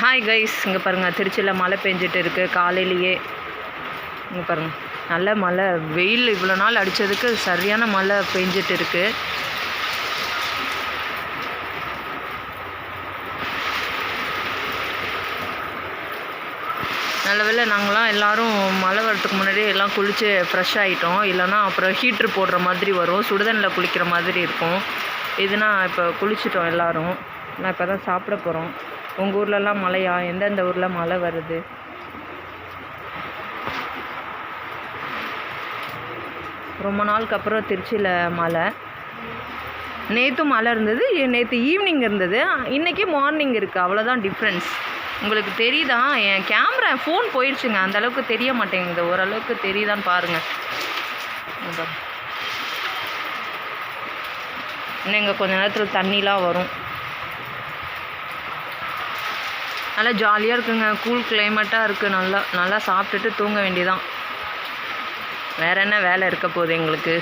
Hi guys இங்கே பாருங்கள் திருச்சியில் மழை பெஞ்சிட்டு இருக்குது காலையிலேயே இங்கே பாருங்கள் நல்ல மழை. வெயில் இவ்வளோ நாள் அடித்ததுக்கு சரியான மழை பெஞ்சிட்டு இருக்குது நல்ல வேலை நாங்களாம் எல்லோரும் மழை வரதுக்கு முன்னாடியே எல்லாம் குளித்து ஃப்ரெஷ் ஆகிட்டோம் இல்லைனா அப்புறம் ஹீட்ரு போடுற மாதிரி வரும். சுடுதண்ணில் குளிக்கிற மாதிரி இருக்கும். இதுனா இப்போ குளிச்சிட்டோம் எல்லோரும். நான் இப்போ தான் சாப்பிட போகிறோம் உங்கள் ஊர்லலாம் மழையா? எந்தெந்த ஊரில் மழை வருது? ரொம்ப நாளுக்கு அப்புறம் திருச்சியில் மழை. நேற்று மழை இருந்தது நேற்று ஈவினிங் இருந்தது. இன்றைக்கி மார்னிங் இருக்குது அவ்வளோதான் டிஃப்ரென்ஸ் உங்களுக்கு தெரியுதா? என் கேமரா ஃபோன் போயிடுச்சுங்க அந்த அளவுக்கு தெரிய மாட்டேங்குது. ஓரளவுக்கு தெரியுதான்னு பாருங்கள் இன்னும் இங்கே கொஞ்ச நேரத்தில் தண்ணிலாம் வரும். நல்லா ஜாலியாக இருக்குங்க. கூல் கிளைமேட்டாக இருக்குது நல்லா நல்லா சாப்பிட்டுட்டு தூங்க வேண்டியதான் வேறு என்ன வேலை இருக்க போகுது எங்களுக்கு?